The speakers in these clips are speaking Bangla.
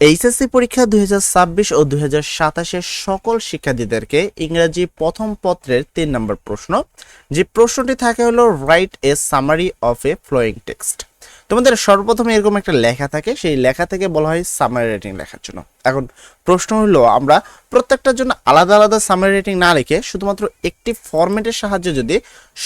এইচএসসি পরীক্ষা দুই হাজার ছাব্বিশ ও দুই সাতাশের সকল শিক্ষার্থীদেরকে ইংরাজি প্রথম পত্রের তিন নম্বর প্রশ্ন। যে প্রশ্নটি থাকে হলো write a summary of a flowing text তোমাদের সর্বপ্রথমে এরকম একটা লেখা থাকে, সেই লেখা থেকে বলা হয় সামারি রেটিং লেখার জন্য। এখন প্রশ্ন হলো, আমরা প্রত্যেকটার জন্য আলাদা আলাদা সামারি রেটিং না লিখে শুধুমাত্র একটি ফরম্যাটের সাহায্যে যদি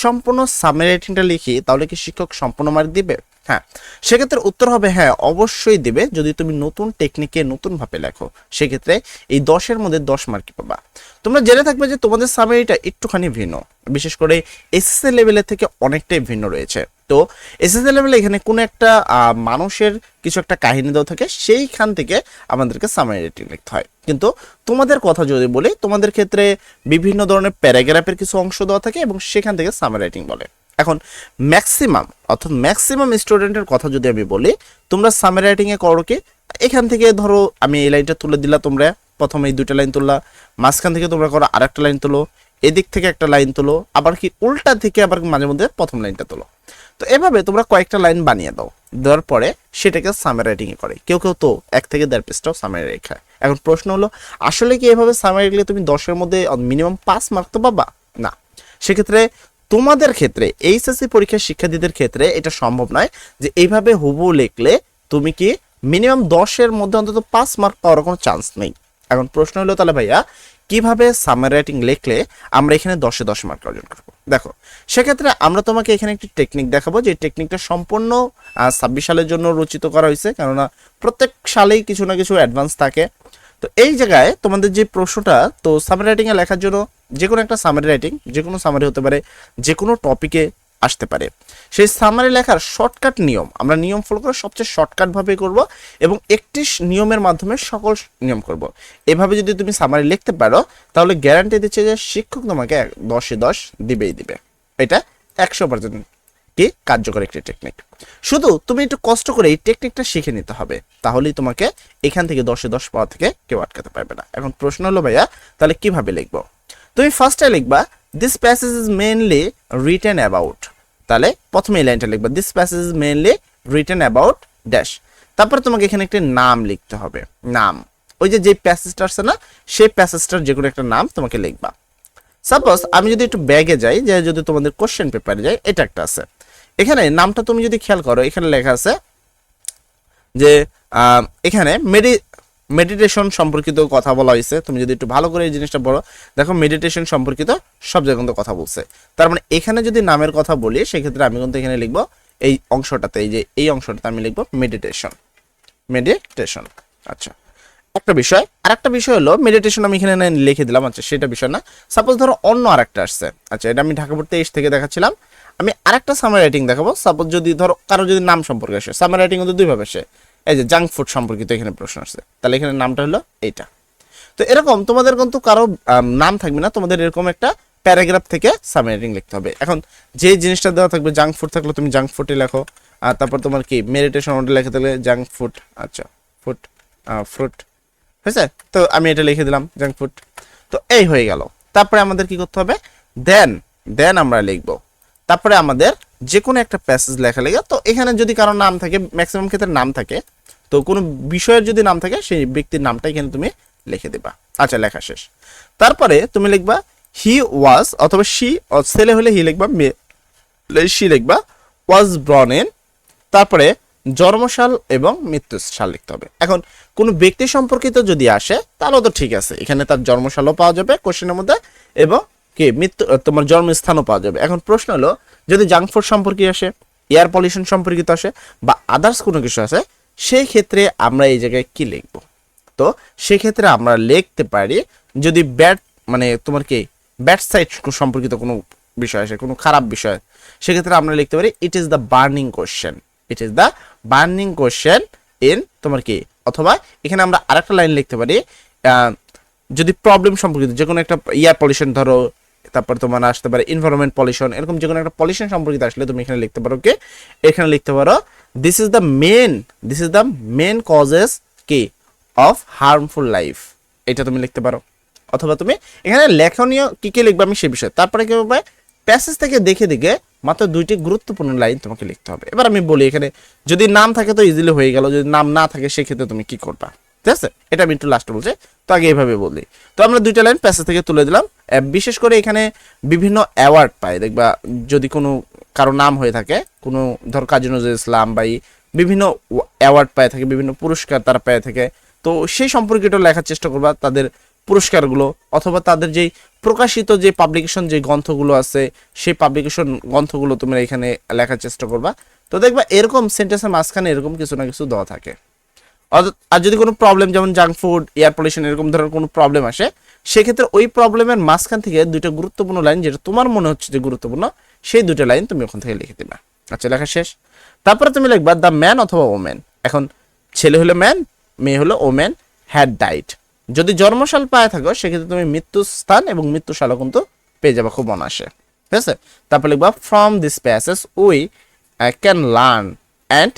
সম্পূর্ণ সামারি রেটিংটা লিখি, তাহলে কি শিক্ষক সম্পূর্ণ মার্ক দিবে? হ্যাঁ সেক্ষেত্রে উত্তর হবে হ্যাঁ অবশ্যই দিবে। যদি তুমি নতুন টেকনিকে নতুনভাবে লেখো, সেক্ষেত্রে এই দশের মধ্যে দশ মার্কই পাবা। তোমরা জেনে থাকবে যে তোমাদের সামারিটা একটুখানি ভিন্ন। বিশেষ করে এসএসসি লেভেলের থেকে অনেকটাই ভিন্ন রয়েছে। তো এসএসসি লেভেলে এখানে কোনো একটা মানুষের কিছু একটা কাহিনী দেওয়া থাকে, সেইখান থেকে আমাদেরকে সামারি রেটিং লিখতে হয়। কিন্তু তোমাদের কথা যদি বলি, তোমাদের ক্ষেত্রে বিভিন্ন ধরনের প্যারাগ্রাফের কিছু অংশ দেওয়া থাকে এবং সেখান থেকে সামারি রেটিং বলে। এখন ম্যাক্সিমাম অর্থাৎ ম্যাক্সিমাম স্টুডেন্টের কথা যদি আমি বলি, তোমরা সামারি রাইটিংয়ে করো কি? এখান থেকে ধরো আমি এই লাইনটা তুলে দিলা তোমরা, প্রথমে এই দুইটা লাইন তুললা, মাঝখান থেকে তোমরা করো আরেকটা লাইন তুলো, এদিক থেকে একটা লাইন তুলো, আবার কি উল্টা থেকে আবার মাঝে মধ্যে প্রথম লাইনটা তুলো। তো এভাবে তোমরা কয়েকটা লাইন বানিয়ে দাও। দেওয়ার পরে সেটাকে সামারি রাইটিংয়ে করে। কেউ কেউ তো এক থেকে দেড় পেজটাও সামারি রেখা এখন প্রশ্ন হলো, আসলে কি এভাবে সামারি লিখলে তুমি দশের মধ্যে মিনিমাম পাঁচ মার্ক তো পাবা? না। সেক্ষেত্রে তোমাদের ক্ষেত্রে, এইচএসসি পরীক্ষার শিক্ষার্থীদের ক্ষেত্রে এটা সম্ভব নয় যে এইভাবে হুবু লিখলে তুমি কি মিনিমাম দশের মধ্যে অন্তত পাঁচ মার্ক পাওয়ার কোনো চান্স নেই। এখন প্রশ্ন হলো, তাহলে ভাইয়া কীভাবে সামারি রাইটিং লিখলে আমরা এখানে দশে দশ মার্ক অর্জন করব? দেখো, সেক্ষেত্রে আমরা তোমাকে এখানে একটি টেকনিক দেখাবো, যে টেকনিকটা সম্পূর্ণ ছাব্বিশ সালের জন্য রচিত করা হয়েছে, কেননা প্রত্যেক সালেই কিছু না কিছু অ্যাডভান্স থাকে। তো এই জায়গায় তোমাদের যে প্রশ্নটা, তো সামারি রাইটিংয়ে লেখার জন্য যে কোনো একটা সামারি রাইটিং, যে কোনো সামারি হতে পারে, যে কোনো টপিকে আসতে পারে। সেই সামারি লেখার শর্টকাট নিয়ম, আমরা নিয়ম ফলো করে সবচেয়ে শর্টকাটভাবে করব এবং একটি নিয়মের মাধ্যমে সকল নিয়ম করব। এভাবে যদি তুমি সামারি লিখতে পারো, তাহলে গ্যারান্টি দিচ্ছে যে শিক্ষক তোমাকে দশে দশ দিবেই দিবে। এটা একশো পার্সেন্ট কি কার্যকর একটি টেকনিক শুধু তুমি একটু কষ্ট করে এই টেকনিকটা শিখে নিতে হবে, তাহলেই তোমাকে এখান থেকে দশে দশ পাওয়া থেকে কেউ আটকাতে পারবে না। এখন প্রশ্ন হলো, ভাইয়া, তাহলে কীভাবে লিখব? তুমি ফার্স্টে লিখবা this passage is mainly written about তাহলে প্রথমে এই লাইনটা লিখবা। This passage is mainly written about dash তারপর তোমাকে এখানে একটি নাম লিখতে হবে। নাম। ওই যে যে প্যাসেজটা আছে না, সেই প্যাসেজটার যে কোনো একটা নাম তোমাকে লিখবা। সাপোজ আমি যদি একটু ব্যাগে যাই, যে যদি তোমাদের কোশ্চেন পেপারে যাই, এটা একটা আছে। এখানে নামটা তুমি যদি খেয়াল করো, এখানে লেখা আছে যে এখানে মেডি মেডিটেশন সম্পর্কিত কথা বলা হয়েছে। তুমি যদি একটু ভালো করে এই জিনিসটা বলো, দেখো মেডিটেশন সম্পর্কিত সব জায়গায় কিন্তু কথা বলছে। তার মানে এখানে যদি নামের কথা বলি, সেক্ষেত্রে আমি কিন্তু এখানে লিখব এই অংশটাতে, এই যে এই অংশটাতে আমি লিখব মেডিটেশন মেডিটেশন আচ্ছা। একটা বিষয় আর একটা বিষয় হলো মেডিটেশন আমি এখানে লিখে দিলাম আচ্ছা সেটা বিষয় না। সাপোজ ধরো অন্য আরেকটা আসছে। আচ্ছা এটা আমি ঢাকা পড়তে তেইশ থেকে দেখাচ্ছিলাম। আমি আরেকটা সামার রাইটিং দেখাবো। সাপোজ যদি ধরো, কারও যদি নাম সম্পর্কে আসে সামার রাইটিং কিন্তু দুইভাবে আসে। এই যে জাঙ্ক ফুড সম্পর্কিত এখানে প্রশ্ন আসছে। তাহলে এখানে নামটা হলো এইটা। তো এরকম তোমাদের কিন্তু কারও নাম থাকবে না, তোমাদের এরকম একটা প্যারাগ্রাফ থেকে সাবমিটিং লিখতে হবে। এখন যে জিনিসটা দেওয়া থাকবে জাঙ্ক ফুড থাকলে তুমি জাঙ্ক ফুডে লেখো, আর তারপর তোমার কি মেডিটেশন ওটা লেখা থাকলে জাঙ্ক ফুড আচ্ছা ফুড ফ্রুট হয়েছে তো আমি এটা লিখে দিলাম জাঙ্ক ফুড তো এই হয়ে গেল। তারপরে আমাদের কি করতে হবে? দেন দেন আমরা লিখব। তারপরে আমাদের যে কোনো একটা প্যাসেজ লেখা লেগে, তো এখানে যদি কারও নাম থাকে ম্যাক্সিমাম ক্ষেত্রে নাম থাকে, তো কোনো বিষয়ের যদি নাম থাকে, সেই ব্যক্তির নামটা এখানে তুমি লিখে দিবা। আচ্ছা লেখা শেষ। তারপরে তুমি লিখবা হি ওয়াজ অথবা শি ছেলে হলে হি লিখবা, মেয়ে শি লিখবা ওয়াজ ব্রন ইন তারপরে জন্মসাল এবং মৃত্যু সাল লিখতে হবে। এখন, কোনো ব্যক্তি সম্পর্কিত যদি আসে, তাহলে তো ঠিক আছে। এখানে তার জন্মসালও পাওয়া যাবে কোশ্চেনের মধ্যে, এবং কি, মৃত্যু তোমার জন্মস্থানও পাওয়া যাবে। এখন প্রশ্ন হলো, যদি জাঙ্ক ফুড সম্পর্কে আসে এয়ার পলিউশন সম্পর্কিত আসে, বা আদার্স কোনো কিছু আসে, সেই ক্ষেত্রে আমরা এই জায়গায় কি লিখব? তো সেক্ষেত্রে আমরা লিখতে পারি, যদি ব্যাড মানে তোমার কি ব্যাড সাইড সম্পর্কিত কোনো বিষয় আসে, কোনো খারাপ বিষয়, সেক্ষেত্রে আমরা লিখতে পারি it is the burning question it is the burning question in তোমার কি, অথবা এখানে আমরা আরেকটা লাইন লিখতে পারি যদি প্রবলেম সম্পর্কিত যে কোনো একটা ইয়ার পলিউশন ধরো তারপর তোমার আসতে পারে এনভায়রনমেন্ট পলিউশন এরকম যে কোনো একটা পলিউশন সম্পর্কিত আসলে তুমি এখানে লিখতে পারো কি এখানে লিখতে পারো this is the main this is the main causes কি অফ হার্মফুল লাইফ এটা তুমি লিখতে পারো। অথবা তুমি এখানে লেখনীয় কি কি লিখবে আমি সে বিষয়ে। তারপরে কি হবে? প্যাসেজ থেকে দেখে দেখে মাত্র দুইটি গুরুত্বপূর্ণ লাইন তোমাকে লিখতে হবে। এবার আমি বলি এখানে যদি নাম থাকে তো ইজিলি হয়ে গেল, যদি নাম না থাকে সেক্ষেত্রে তুমি কি করবা? ঠিক আছে এটা আমি একটু লাস্টে বলছি। তো আগে এইভাবে বলি। তো আমরা দুইটা লাইন প্যাসেজ থেকে তুলে দিলাম। বিশেষ করে এখানে বিভিন্ন অ্যাওয়ার্ড পায় দেখবা, যদি কোনো কারও নাম হয়ে থাকে, কোনো ধর কাজী নজরুল ইসলাম বা বিভিন্ন অ্যাওয়ার্ড পায় থাকে, বিভিন্ন পুরস্কার তারা পেয়ে থাকে, তো সেই সম্পর্কে একটু লেখার চেষ্টা করবা তাদের পুরস্কারগুলো। অথবা তাদের যেই প্রকাশিত যে পাবলিকেশন যে গ্রন্থগুলো আছে, সেই পাবলিকেশন গ্রন্থগুলো তোমরা এখানে লেখার চেষ্টা করবা। তো দেখবা, এরকম সেন্টেন্সের মাঝখানে এরকম কিছু না কিছু দেওয়া থাকে। আর যদি কোনো প্রবলেম যেমন জাঙ্ক ফুড এয়ার পলিউশন এরকম ধরনের কোনো প্রবলেম আসে, সেক্ষেত্রে ওই প্রবলেমের মাঝখান থেকে দুইটা গুরুত্বপূর্ণ লাইন যেটা তোমার মনে হচ্ছে যে গুরুত্বপূর্ণ, সেই দুটো লাইন তুমি ওখান থেকে লিখে দিবা। আচ্ছা লেখা শেষ। তারপরে তুমি লিখবা দ্য ম্যান অথবা ওম্যান এখন, ছেলে হলো ম্যান মেয়ে হলো ওম্যান হ্যাড ডাইট যদি জন্মশাল পায় থাকো, সেক্ষেত্রে তুমি মৃত্যু স্থান এবং মৃত্যুশালও কিন্তু পেয়ে যাবে, খুব অনাসে ঠিক আছে? তারপর লিখবা from this passage we can learn and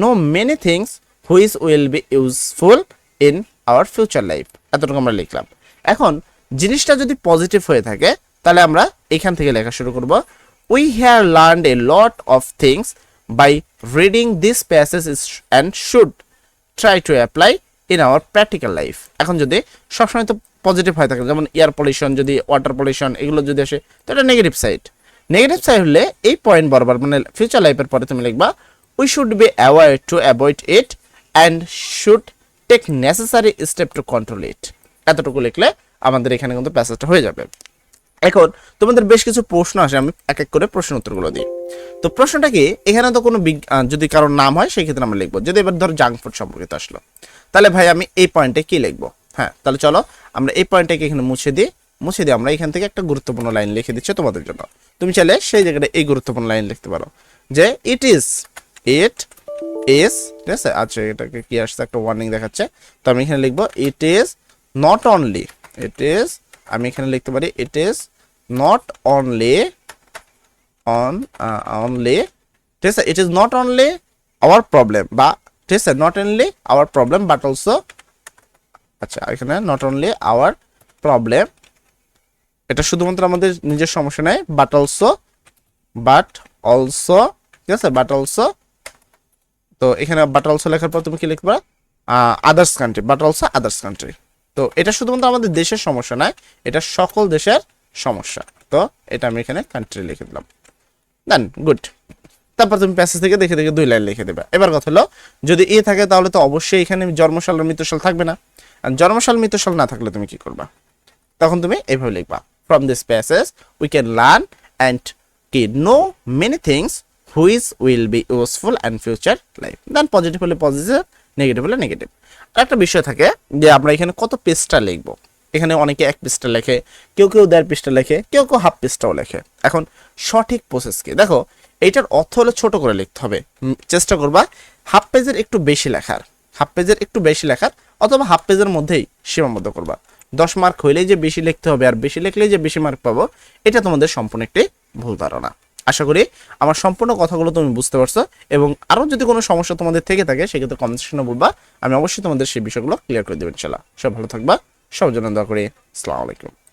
know many things which will be useful in our future life, এতটুকু আমরা লিখলাম। এখন, জিনিসটা যদি পজিটিভ হয়ে থাকে, তাহলে আমরা এখান থেকে লেখা শুরু করব we have learn a lot of things by reading this passage and should try to apply in our practical life এখন যদি সবসময় তো পজিটিভ হয়ে থাকে, যেমন এয়ার পলিউশন যদি ওয়াটার পলিউশন এগুলো যদি আসে, তো এটা নেগেটিভ সাইড নেগেটিভ সাইড হলে এই পয়েন্ট বরাবর মানে ফিউচার লাইফের পরে তুমি লিখবা we should be aware to avoid it and should take necessary step to control it এতটুকু লিখলে আমাদের এখানে কিন্তু প্যাসেজটা হয়ে যাবে। এখন তোমাদের বেশ কিছু প্রশ্ন আসে, আমি এক এক করে প্রশ্ন উত্তরগুলো দিই। তো প্রশ্নটা কি, এখানে তো কোনো যদি কারোর নাম হয়, সেই ক্ষেত্রে আমরা লিখব। যদি এবার ধর জাঙ্ক ফুড সম্পর্কিত আসলো। তাহলে ভাই, আমি এই পয়েন্টে কি লিখব? হ্যাঁ তাহলে চলো আমরা এই পয়েন্টটাকে এখানে মুছে দিই। মুছে দিয়ে আমরা এখান থেকে একটা গুরুত্বপূর্ণ লাইন লিখে দিচ্ছি তোমাদের জন্য। তুমি চাইলে সেই জায়গাটা এই গুরুত্বপূর্ণ লাইন লিখতে পারো। যে ইট ইজ ইট ইজ ঠিক আছে? আচ্ছা এটাকে কি আসছে? একটা ওয়ার্নিং দেখাচ্ছে। তো আমি এখানে লিখব it is not only it is আমি এখানে লিখতে পারি it is not only on only ঠিক আছে? It is not only our problem বা ঠিক আছে not only our problem but also আচ্ছা এখানে নট অনলি আওয়ার প্রবলেম এটা শুধুমাত্র আমাদের নিজের সমস্যা নেই বাট অলসো বাট অলসো ঠিক আছে? বাট অলসো তো এখানে বাট অলসো লেখার পর তুমি কি লিখবা? Others country but also others country তো এটা শুধুমাত্র আমাদের দেশের সমস্যা নয়, এটা সকল দেশের সমস্যা। তো এটা আমি এখানে কান্ট্রি লিখে দিলাম। দেন গুড তারপর তুমি প্যাসেজ থেকে দেখে দেখে দুই লাইন লিখে দেবে। এবার কথা হলো, যদি এ থাকে তাহলে তো অবশ্যই এখানে জন্মসাল আর মৃত্যুসাল থাকবে না। আর জন্মসাল মৃত্যুসাল না থাকলে তুমি কি করবা? তখন তুমি এইভাবে লিখবা from this passage we can learn and কি know many things which will be useful and future life. Then positive হলে পজিটিভ নেগেটিভ হলে নেগেটিভ আর একটা বিষয় থাকে যে আমরা এখানে কত পেজটা লিখব। এখানে অনেকে এক পৃষ্ঠা লেখে, কেউ কেউ দেড় পৃষ্ঠা লেখে, কেউ কেউ হাফ পৃষ্ঠাও লেখে। এখন সঠিক প্রসেস কি? দেখো, এইটার অর্থ হলে ছোট করে লিখতে হবে। চেষ্টা করবা, হাফ পেজের একটু বেশি লেখার, হাফ পেজের একটু বেশি লেখার, অথবা হাফ পেজের মধ্যেই সীমাবদ্ধ করবা। দশ মার্ক হইলেই যে বেশি লিখতে হবে আর বেশি লিখলেই যে বেশি মার্ক পাবো, এটা তোমাদের সম্পূর্ণ একটি ভুল ধারণা। আশা করি আমার সম্পূর্ণ কথাগুলো তুমি বুঝতে পারছ এবং আরও যদি কোনো সমস্যা তোমাদের থেকে থাকে, সেক্ষেত্রে কমেন্ট সেকশনে বলবা। আমি অবশ্যই তোমাদের সেই বিষয়গুলো ক্লিয়ার করে দেবেন ইনশাল্লাহ। সব ভালো থাকবা। সব জন্য দোয়া করি। আসসালামু আলাইকুম।